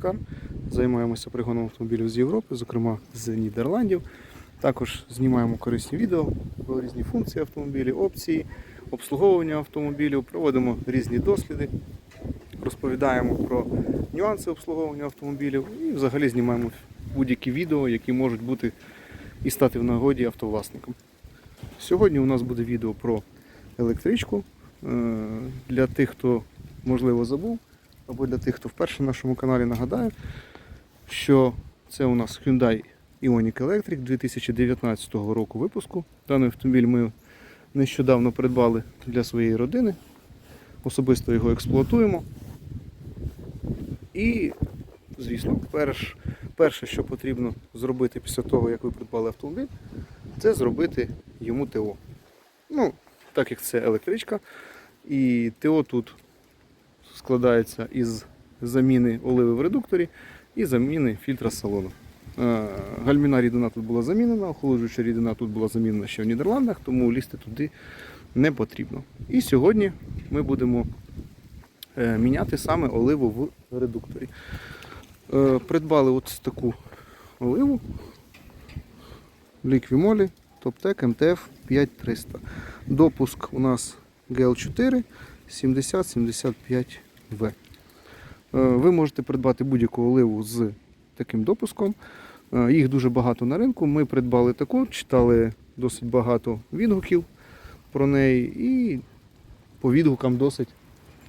Car. Займаємося пригоном автомобілів з Європи, зокрема з Нідерландів. Також знімаємо корисні відео про різні функції автомобілів, опції, обслуговування автомобілів, проводимо різні досліди, розповідаємо про нюанси обслуговування автомобілів і взагалі знімаємо будь-які відео, які можуть бути і стати в нагоді автовласникам. Сьогодні у нас буде відео про електричку. Е, Для тих, хто можливо забув, або для тих, хто вперше на нашому каналі нагадаю, що це у нас Hyundai Ioniq Electric 2019 року випуску. Даний автомобіль ми нещодавно придбали для своєї родини. Особисто його експлуатуємо. І, звісно, перш, перше, що потрібно зробити після того, як ви придбали автомобіль, це зробити йому ТО. Ну, так як це електричка, і ТО тут складається із заміни оливи в редукторі і заміни фільтра салону. Е, Гальміна рідина тут була замінена, охолоджуюча рідина тут була замінена ще в Нідерландах, тому лізти туди не потрібно. І сьогодні ми будемо е, міняти саме оливу в редукторі. Е, Придбали от таку оливу Ліквімолі Топтек МТФ 5300. Допуск у нас GL4 7075В. Е, Ви можете придбати будь-яку оливу з таким допуском. Е, Їх дуже багато на ринку. Ми придбали таку, читали досить багато відгуків про неї і по відгукам досить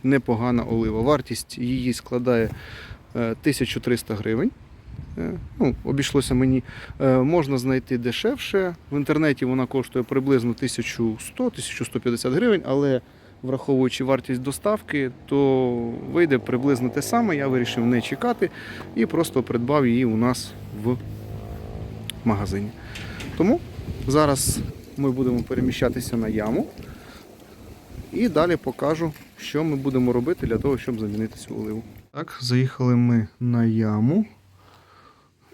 непогана олива. Вартість її складає е, 1300 гривень. Е, Ну, обійшлося мені. Можна знайти дешевше. В інтернеті вона коштує приблизно 1100-1150 гривень, але враховуючи вартість доставки, то вийде приблизно те саме. Я вирішив не чекати і просто придбав її у нас в магазині. Тому зараз ми будемо переміщатися на яму і далі покажу, що ми будемо робити для того, щоб замінити цю оливу. Так, заїхали ми на яму.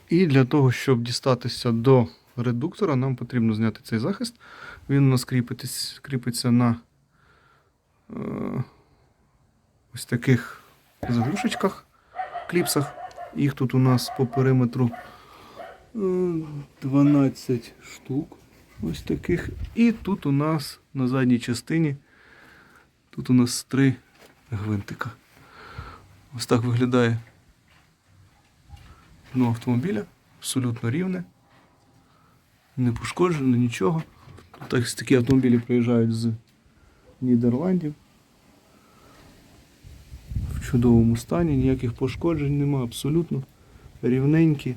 І для того, щоб дістатися до редуктора, нам потрібно зняти цей захист. Він у нас кріпиться на ось таких заглушечках, кліпсах. Їх тут у нас по периметру е, 12 штук. Ось таких. І тут у нас на задній частині тут у нас три гвинтика. Ось так виглядає дно автомобіля, абсолютно рівне, не пошкоджено, нічого. Так, такі автомобілі приїжджають з Нідерландів. В чудовому стані, ніяких пошкоджень немає, абсолютно рівненькі.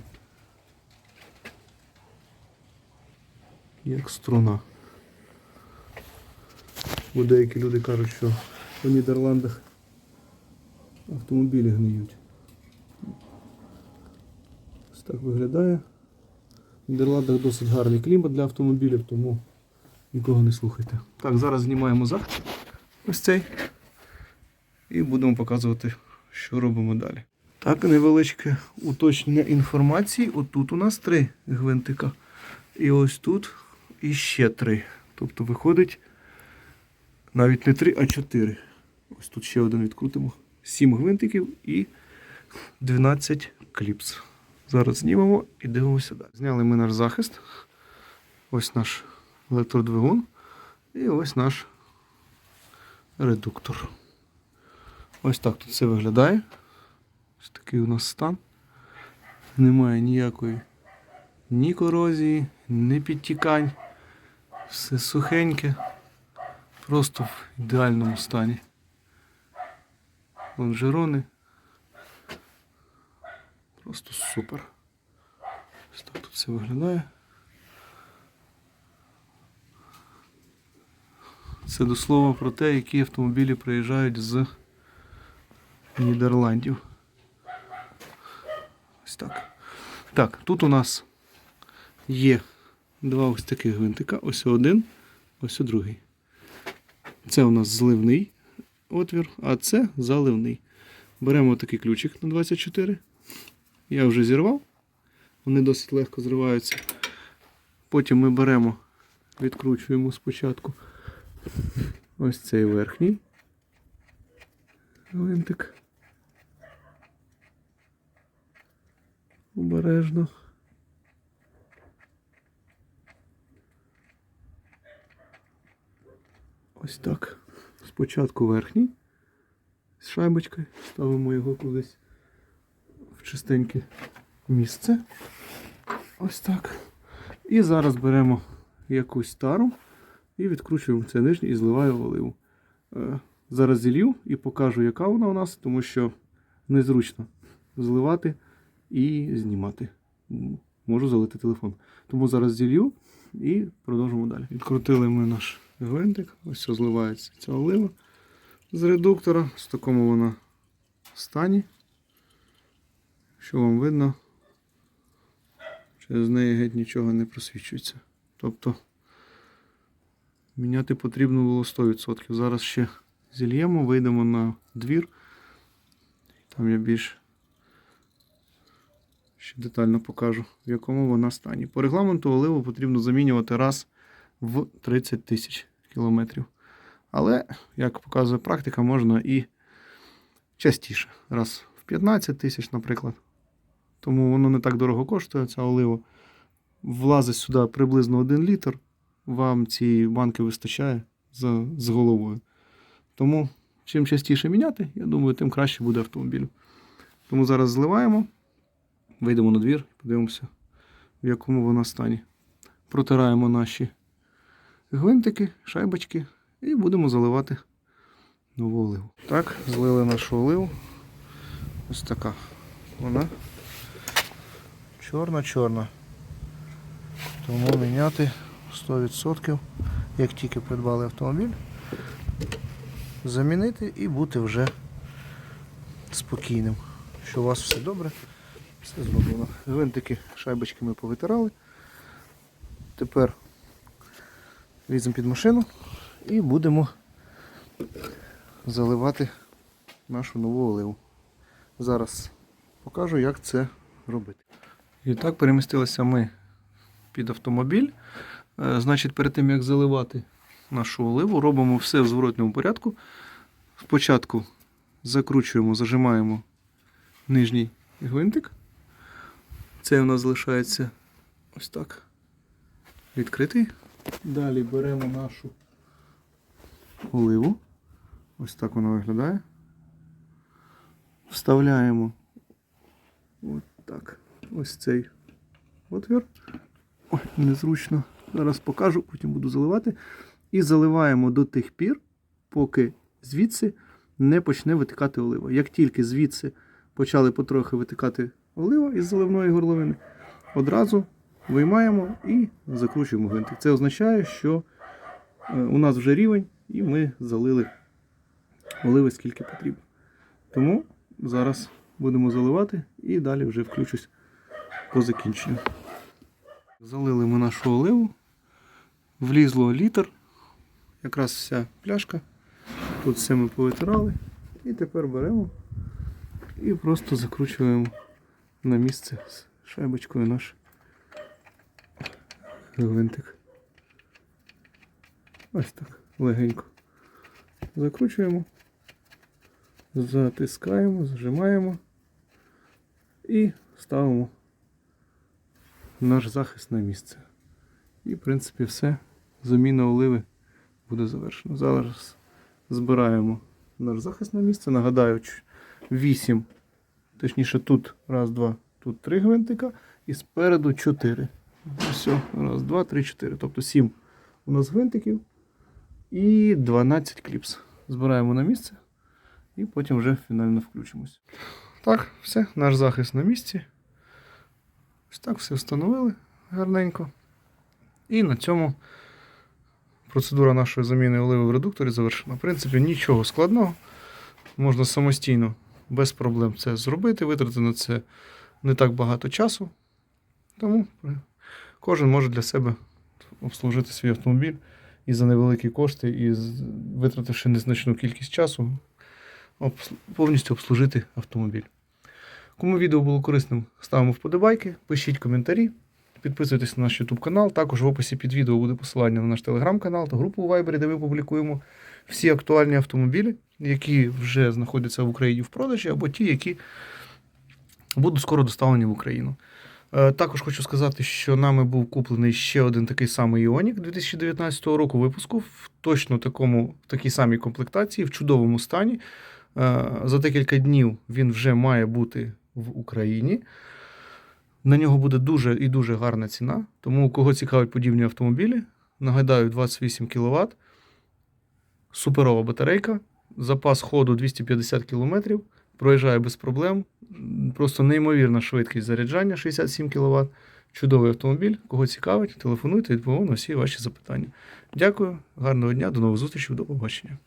Як струна. Бо деякі люди кажуть, що в Нідерландах автомобілі гниють. Ось так виглядає. В Нідерландах досить гарний клімат для автомобілів, тому нікого не слухайте. Так, зараз знімаємо захист ось цей і будемо показувати, що робимо далі. Так, невеличке уточнення інформації. Отут у нас три гвинтика. І ось тут іще три. Тобто виходить навіть не три, а чотири. Ось тут ще один відкрутимо. Сім гвинтиків і 12 кліпс. Зараз знімемо і дивимося далі. Зняли ми наш захист. Ось наш електродвигун. І ось наш редуктор. Ось так тут все виглядає. Ось такий у нас стан. Немає ніякої ні корозії, ні підтікань. Все сухеньке. Просто в ідеальному стані. Лонжерони. Просто супер. Ось так тут все виглядає. Це до слова про те, які автомобілі приїжджають з Нідерландів. Ось так. Так, тут у нас є два ось таких гвинтика. Ось один, ось другий. Це у нас зливний отвір, а це заливний. Беремо такий ключик на 24. Я вже зірвав. Вони досить легко зриваються. Потім ми беремо, відкручуємо спочатку ось цей верхній гвинтик. Обережно. Ось так. Спочатку верхній з шайбочкою. Ставимо його кудись в чистеньке місце. Ось так. І зараз беремо якусь тару і відкручуємо це нижнє і зливаю оливу. Е, Зараз зілью і покажу, яка вона у нас, тому що незручно зливати і знімати. Можу залити телефон. Тому зараз зілью і продовжимо далі. Відкрутили ми наш гвинтик. Ось зливається ця олива з редуктора. В такому вона стані. Що вам видно, через неї геть нічого не просвічується. Тобто міняти потрібно було 100%. Зараз ще зільємо, вийдемо на двір. Там я більш ще детально покажу, в якому вона стані. По регламенту оливу потрібно замінювати раз в 30 тисяч кілометрів. Але, як показує практика, можна і частіше. Раз в 15 тисяч, наприклад. Тому воно не так дорого коштує, ця олива. Влазить сюди приблизно 1 літр. Вам цієї банки вистачає з, з головою. Тому, чим частіше міняти, я думаю, тим краще буде автомобіль. Тому зараз зливаємо, вийдемо на двір, подивимося, в якому вона стані. Протираємо наші гвинтики, шайбочки і будемо заливати нову оливу. Так, злили нашу оливу. Ось така вона. Чорна-чорна. Тому міняти 100%, як тільки придбали автомобіль, замінити і бути вже спокійним, що у вас все добре, все зроблено. Гвинтики, шайбочки ми повитирали. Тепер ліземо під машину і будемо заливати нашу нову оливу. Зараз покажу, як це робити. І так перемістилися ми під автомобіль. Е, Значить, перед тим як заливати нашу оливу, робимо все в зворотньому порядку. Спочатку закручуємо, зажимаємо нижній гвинтик. Це у нас залишається ось так відкритий. Далі беремо нашу оливу. Ось так вона виглядає. Вставляємо ось так. Ось цей отвір. Ой, незручно. Зараз покажу, потім буду заливати. І заливаємо до тих пір, поки звідси не почне витикати олива. Як тільки звідси почали потрохи витикати олива із заливної горловини, одразу виймаємо і закручуємо гвинтик. Це означає, що е, у нас вже рівень, і ми залили оливи скільки потрібно. Тому зараз будемо заливати і далі вже включусь по закінченню. Залили ми нашу оливу, влізло літр, якраз вся пляшка. Тут все ми повитирали. І тепер беремо і просто закручуємо на місце з шайбочкою наш гвинтик. Ось так, легенько. Закручуємо, затискаємо, зажимаємо і ставимо наш захист на місце. І, в принципі, все. Заміна оливи буде завершена. Зараз збираємо наш захист на місце. Нагадаю, 8, точніше тут раз, два, тут три гвинтика і спереду 4. Все, раз, два, три, чотири. Тобто 7 у нас гвинтиків і 12 кліпс. Збираємо на місце і потім вже фінально включимось. Так, все, наш захист на місці. Ось так все встановили гарненько. І на цьому процедура нашої заміни оливи в редукторі завершена. В принципі, нічого складного. Можна самостійно, без проблем це зробити, витратити на це не так багато часу. Тому кожен може для себе обслужити свій автомобіль і за невеликі кошти, і витративши незначну кількість часу, повністю обслужити автомобіль. Кому відео було корисним, ставимо вподобайки, пишіть коментарі, підписуйтесь на наш YouTube канал. Також в описі під відео буде посилання на наш телеграм-канал та групу у Viber, де ми публікуємо всі актуальні автомобілі, які вже знаходяться в Україні в продажі, або ті, які будуть скоро доставлені в Україну. Е, Також хочу сказати, що нами був куплений ще один такий самий Іонік 2019 року випуску в точно такому, в такій самій комплектації, в чудовому стані. Е, За декілька днів він вже має бути в Україні. На нього буде дуже і дуже гарна ціна. Тому, кого цікавить подібні автомобілі, нагадаю, 28 кВт, суперова батарейка, запас ходу 250 км, проїжджає без проблем. Просто неймовірна швидкість заряджання 67 кВт. Чудовий автомобіль. Кого цікавить, телефонуйте, відповімо на всі ваші запитання. Дякую, гарного дня, до нових зустрічей, до побачення.